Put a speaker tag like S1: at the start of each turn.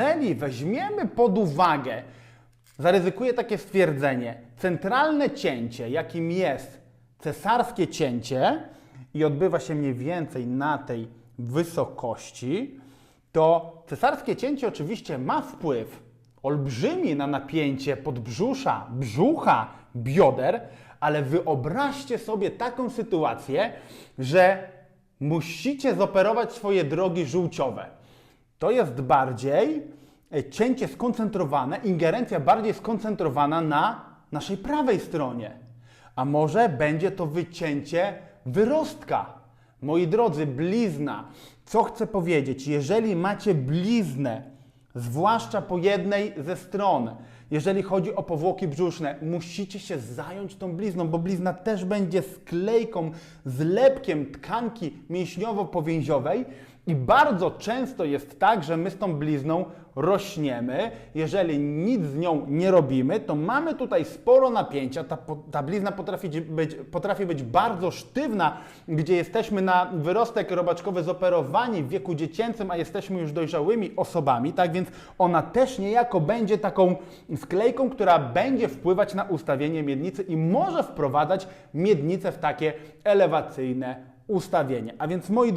S1: Jeżeli weźmiemy pod uwagę, zaryzykuję takie stwierdzenie, centralne cięcie, jakim jest cesarskie cięcie i odbywa się mniej więcej na tej wysokości, to cesarskie cięcie oczywiście ma wpływ olbrzymi na napięcie podbrzusza, brzucha, bioder, ale wyobraźcie sobie taką sytuację, że musicie zoperować swoje drogi żółciowe. To jest bardziej e, cięcie skoncentrowane, ingerencja bardziej skoncentrowana na naszej prawej stronie. A może będzie to wycięcie wyrostka. Moi drodzy, blizna. Co chcę powiedzieć? Jeżeli macie bliznę, zwłaszcza po jednej ze stron, jeżeli chodzi o powłoki brzuszne, musicie się zająć tą blizną, bo blizna też będzie sklejką, zlepkiem tkanki mięśniowo-powięziowej i bardzo często jest tak, że my z tą blizną rośniemy. Jeżeli nic z nią nie robimy, to mamy tutaj sporo napięcia. Ta, ta blizna potrafi być, potrafi być bardzo sztywna, gdzie jesteśmy na wyrostek robaczkowy zoperowani w wieku dziecięcym, a jesteśmy już dojrzałymi osobami, tak więc ona też niejako będzie taką sklejką, która będzie wpływać na ustawienie miednicy i może wprowadzać miednicę w takie elewacyjne ustawienie. A więc moi